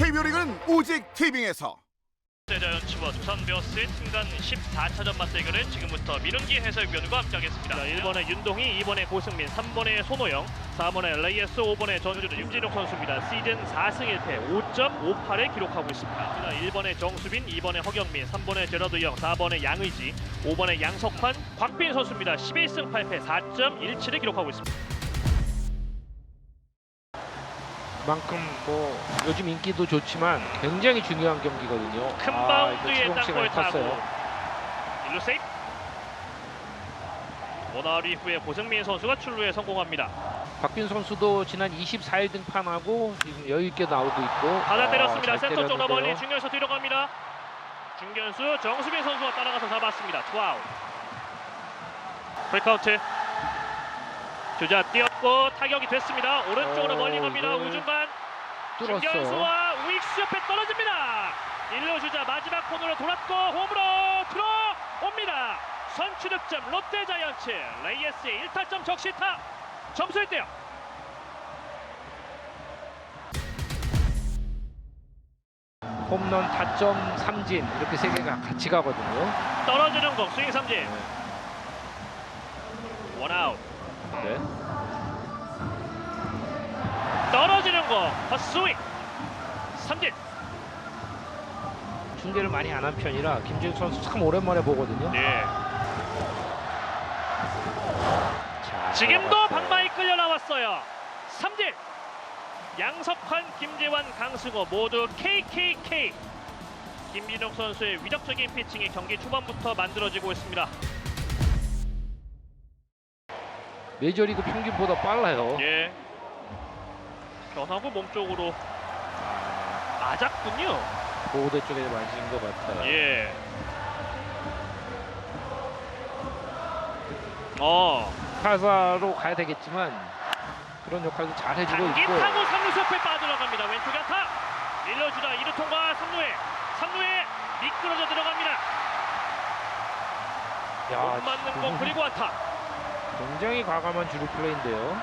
KBO 리그는 오직 티빙에서 자이언츠와 두산 베어스의 팀간 14차전 맞대결을 지금부터 민은기 해설위원과 함께하겠습니다. 1번에 윤동희, 2번에 고승민, 3번에 손호영, 4번에 레이에스, 5번에 전주는 윤진욱 선수입니다. 시즌 4승 1패 5.58을 기록하고 있습니다. 1번에 정수빈, 2번에 허경민, 3번에 제러드 영, 4번에 양의지, 5번에 양석환, 곽빈 선수입니다. 11승 8패 4.17을 기록하고 있습니다. 만큼 뭐 요즘 인기도 좋지만 굉장히 중요한 경기거든요. 큰 아, 바운드에 땅볼 타고. 일루 세이프 원아웃 이후에 고승민 선수가 출루에 성공합니다. 박빈 선수도 지난 24일 등판하고 지금 여유 있게 나오고 있고 받아 아, 때렸습니다. 잘 센터 쪽으로 멀리. 중견수 뒤로 갑니다. 중견수 정수빈 선수가 따라가서 잡았습니다. 투아웃. 풀카운트. 주자 뛰 었고 타격이 됐습니다. 오른쪽으로 어, 멀리 갑니다. 우중간 뚫었어. 중견수와 우익수 옆에 떨어집니다. 1루 주자 마지막 코너로 돌았고 홈으로 들어옵니다. 선취 득점 롯데 자이언츠 레이에스의 1타점 적시타 점수 1대요. 홈런 타점 삼진 이렇게 세 개가 같이 가거든요. 떨어지는 공 스윙 삼진 원아웃 네. 떨어지는 공 헛스윙. 삼진. 중계를 많이 안 한 편이라 김지욱 선수 참 오랜만에 보거든요. 네. 자, 지금도. 방망이 끌려 나왔어요. 삼진. 양석환 김재환 강승호 모두 KKK 김민욱 선수의 위력적인 피칭이 경기 초반부터 만들어지고 있습니다. 메이저리그 평균보다 빨라요. 예 변하고 몸쪽으로 맞았군요 보호대 쪽에 맞은 것 같아요. 예. 어, 타사로 가야 되겠지만 그런 역할도 잘 해주고 있고 타고 3루 옆에 빠져나갑니다. 왼쪽 안타. 1루 주자 2루 통과 3루에 3루에 미끄러져 들어갑니다. 야, 못 맞는 공 그리고 안타. 굉장히 과감한 주루 플레이인데요.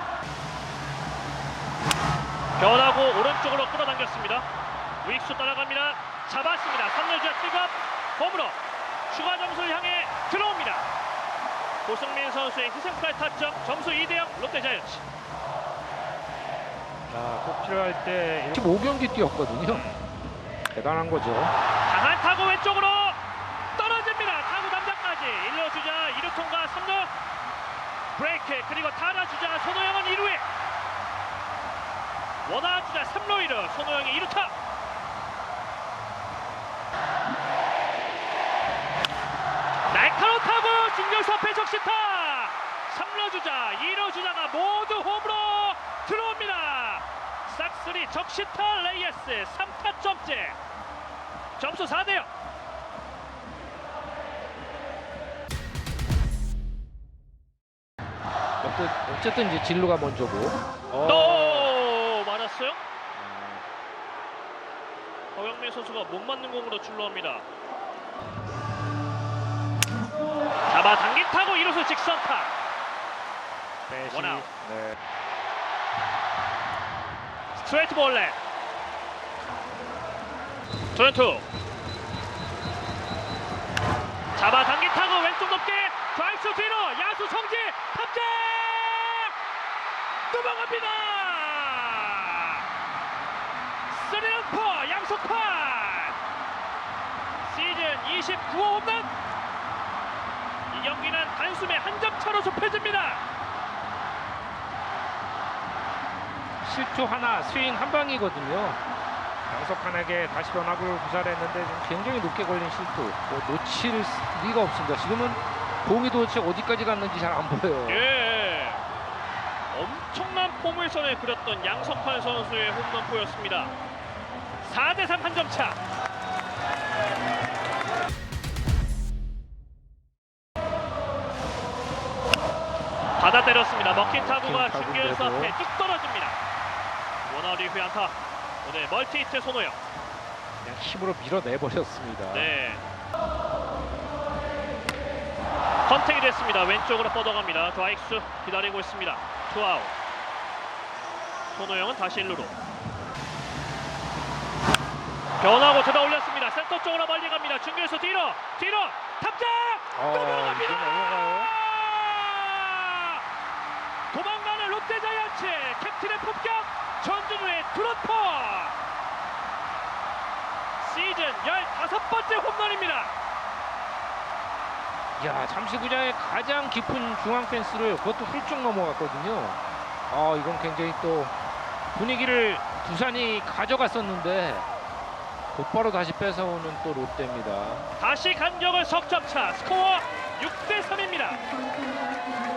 변하고 오른쪽으로 끌어당겼습니다. 우익수 따라갑니다. 잡았습니다. 3루 주자 킥업 홈으로 추가 점수를 향해 들어옵니다. 고승민 선수의 희생플라이 타점 점수 2대0 롯데 자이언츠. 자, 꼭 필요할 때 15경기 뛰었거든요. 대단한 거죠. 강한 타구 왼쪽으로 떨어집니다. 타구 남자까지 1루 주자 2루 통과 3루 브레이크 그리고 타자 주자 손호영은 2루에 원아 주자 3루 1루. 손호영이 2루타. 날카로운 타구. 중견수 앞에 적시타. 3루 주자 2루 주자가 모두 홈으로 들어옵니다. 싹쓸이 적시타 레이에스 3타점째. 점수 4대요. 어쨌든, 어쨌든 이제 진루가 먼저고. 어, 또 맞았어요. 허영민 선수가 못 맞는 공으로 출루합니다. 잡아 당긴 타고 이루수 직선타. 원아웃. 네. 스트레이트 볼넷. 투앤투. 잡아 당긴 타고 왼쪽 높게 좌익수 뒤로 야수 성지 탑재 도망갑니다. 쓰리런포 양속판 시즌 29호 홈런 이 경기는 단숨에 한 점 차로 좁혀집니다. 실투 하나, 스윙 한 방이거든요. 양석환에게 다시 변화구를 구사했는데 좀 굉장히 높게 걸린 실투. 뭐 놓칠 리가 없습니다. 지금은 공이 도대체 어디까지 갔는지 잘 안 보여요. 예. 엄청난 포물선을 그렸던 양석환 선수의 홈런포였습니다. 4대3 한 점 차. 때렸습니다. 먹힌 타구가 중견수 타구인데도. 앞에 뚝 떨어집니다. 원아웃 이후에 안타. 오늘 멀티 히트 손호영. 그냥 힘으로 밀어내버렸습니다. 네. 컨택이 됐습니다. 왼쪽으로 뻗어갑니다. 좌익수 기다리고 있습니다. 투아웃. 손호영은 다시 1루로. 변하고 들어 올렸습니다. 센터 쪽으로 멀리 갑니다. 중교에서 뒤로 뒤로 탑장 들어갑니다. 넘어가요. 도망가는 롯데 자이언츠 캡틴의 폭격 전준우의 드롭퍼 시즌 15번째 홈런입니다. 야 잠시구장의 가장 깊은 중앙 펜스를 그것도 훌쩍 넘어갔거든요. 아 이건 굉장히 또 분위기를 두산이 가져갔었는데 곧바로 다시 뺏어오는 또 롯데입니다. 다시 간격을 석점차 스코어 6대 3입니다.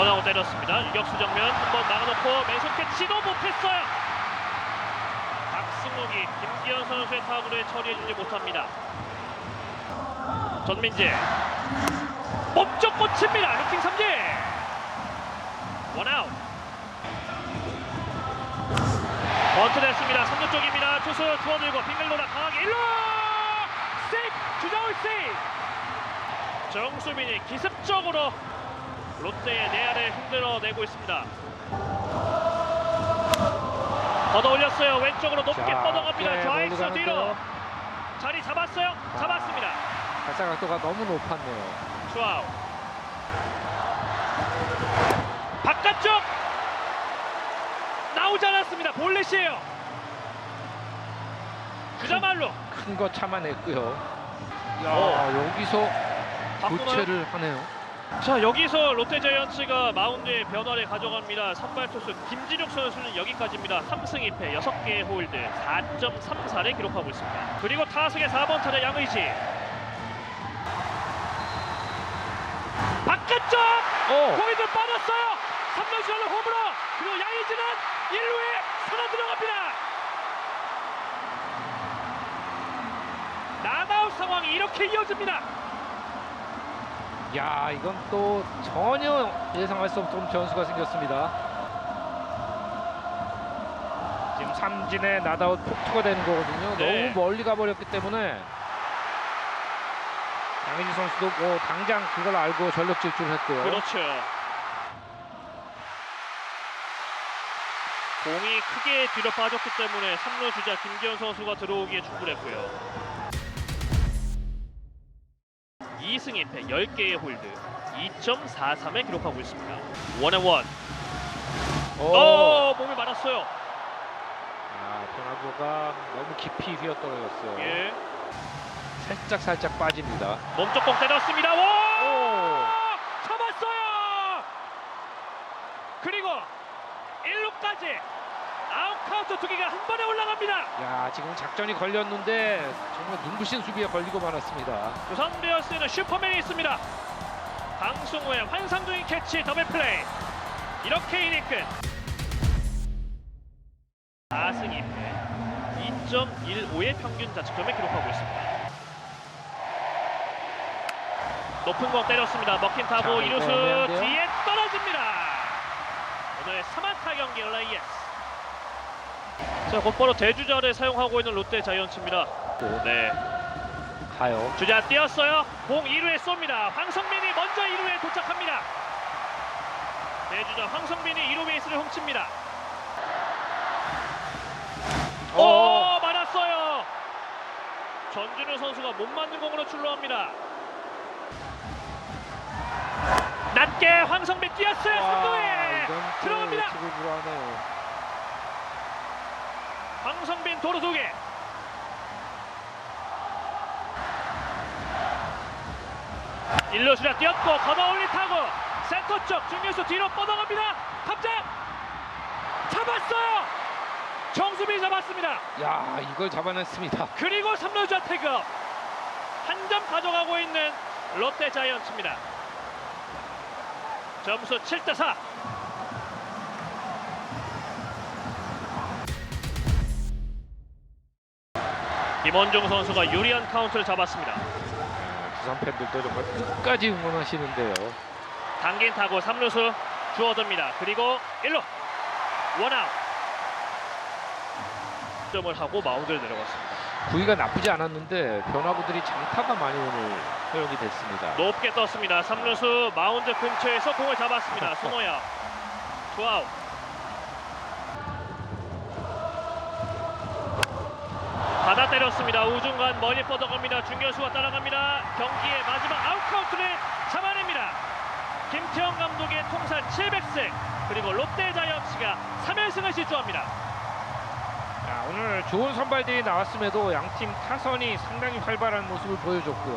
변하고 때렸습니다. 유격수 정면 한번 막아놓고 맨손 캐치도 못했어요. 박승욱이 김기현 선수의 타구를 처리해주지 못합니다. 전민재 몸쪽 꽂힙니다. 해킹 삼진 원아웃 번트 됐습니다. 3루 쪽입니다. 투수 주워들고 빙글 돌아 강하게 1루 세이프 주자울 세이프 정수빈이 기습적으로 롯데의 내야를 흔들어내고 있습니다. 걷어 올렸어요. 왼쪽으로 높게 자, 뻗어갑니다. 꽤 멀리 좌익수 뒤로 가는데요. 자리 잡았어요. 잡았습니다. 발사 각도가 너무 높았네요. 주아우 바깥쪽 나오지 않았습니다. 볼넷이에요. 그자말로 큰 거 참아냈고요. 야 오. 여기서 바꾸나요? 교체를 하네요. 자 여기서 롯데자이언츠가 마운드에 변화를 가져갑니다. 선발 투수 김진욱 선수는 여기까지입니다. 3승 2패 6개의 홀드 4.34를 기록하고 있습니다. 그리고 타석의 4번 타자 양의지 바깥쪽 어. 공이 좀 빠졌어요. 3루 주자는 홈으로 그리고 양의지는 1루에 살아 들어갑니다. 나다웃 상황이 이렇게 이어집니다. 야 이건 또 전혀 예상할 수 없던 변수가 생겼습니다. 지금 삼진에 나다웃 폭투가 되는 거거든요. 네. 너무 멀리 가버렸기 때문에 양현지 선수도 뭐 당장 그걸 알고 전력 질주를 했고요. 그렇죠. 공이 크게 뒤로 빠졌기 때문에 3루 주자 김기현 선수가 들어오기에 충분했고요. 2승 1패 10개의 홀드 2.43을 기록하고 있습니다. 원앤원. 어. 어, 몸이 맞았어요. 아, 변화구가 너무 깊이 휘어떨어졌어요. 예. 살짝 살짝 빠집니다. 몸쪽공 때렸습니다. 와! 오. 잡았어요. 그리고 1루까지 카운트 두 개가 한 번에 올라갑니다. 야 지금 작전이 걸렸는데 정말 눈부신 수비에 걸리고 말았습니다. 두산 베어스에는 슈퍼맨이 있습니다. 강승우의 환상적인 캐치 더블 플레이. 이렇게 이닝 끝. 4승 2패 2.15의 평균 자책점을 기록하고 있습니다. 높은 공 때렸습니다. 먹힌 타고 자, 이거 이루수 애매한데요? 뒤에 떨어집니다. 오늘 3안타 경기 LAS. 자 곧바로 대주자를 사용하고 있는 롯데 자이언츠입니다. 또 네. 가요. 주자 뛰었어요. 공 2루에 쏩니다. 황성민이 먼저 2루에 도착합니다. 대주자 황성민이 2루 베이스를 훔칩니다. 오, 어. 맞았어요. 전준우 선수가 못 맞는 공으로 출루합니다. 낮게 황성민 뛰었어요. 와, 3루에 이건 또 들어갑니다. 황성빈 도루 두 개. 일루 주자 뛰었고 걷어 올린 타고 센터 쪽 중교수 뒤로 뻗어갑니다. 탑장 잡았어요. 정수빈이 잡았습니다. 야 이걸 잡아냈습니다. 그리고 3루 주자 태그업 한 점 가져가고 있는 롯데 자이언츠입니다. 점수 7대 4. 김원중 선수가 유리한 카운트를 잡았습니다. 아, 부산 팬들도 정말 끝까지 응원하시는데요. 당긴 타고 3루수 주어듭니다. 그리고 1루 원아웃 점을 하고 마운드를 내려갔습니다. 구위가 나쁘지 않았는데 변화구들이 장타가 많이 오늘 허용이 됐습니다. 높게 떴습니다. 3루수 마운드 근처에서 공을 잡았습니다. 손호야 투아웃. 받아 때렸습니다. 우중간 멀리 뻗어갑니다. 중교수가 따라갑니다. 경기의 마지막 아웃 카운트를 잡아냅니다. 김태형 감독의 통산 700승 그리고 롯데 자이언츠가 3연승을 질주합니다. 자, 오늘 좋은 선발들이 나왔음에도 양팀 타선이 상당히 활발한 모습을 보여줬고요.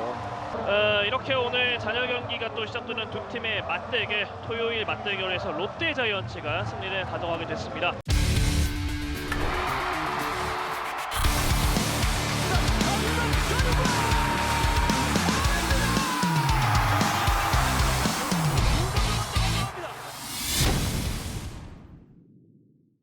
어, 이렇게 오늘 잔여 경기가 또 시작되는 두 팀의 맞대결 토요일 맞대결에서 롯데 자이언츠가 승리를 가져가게 됐습니다.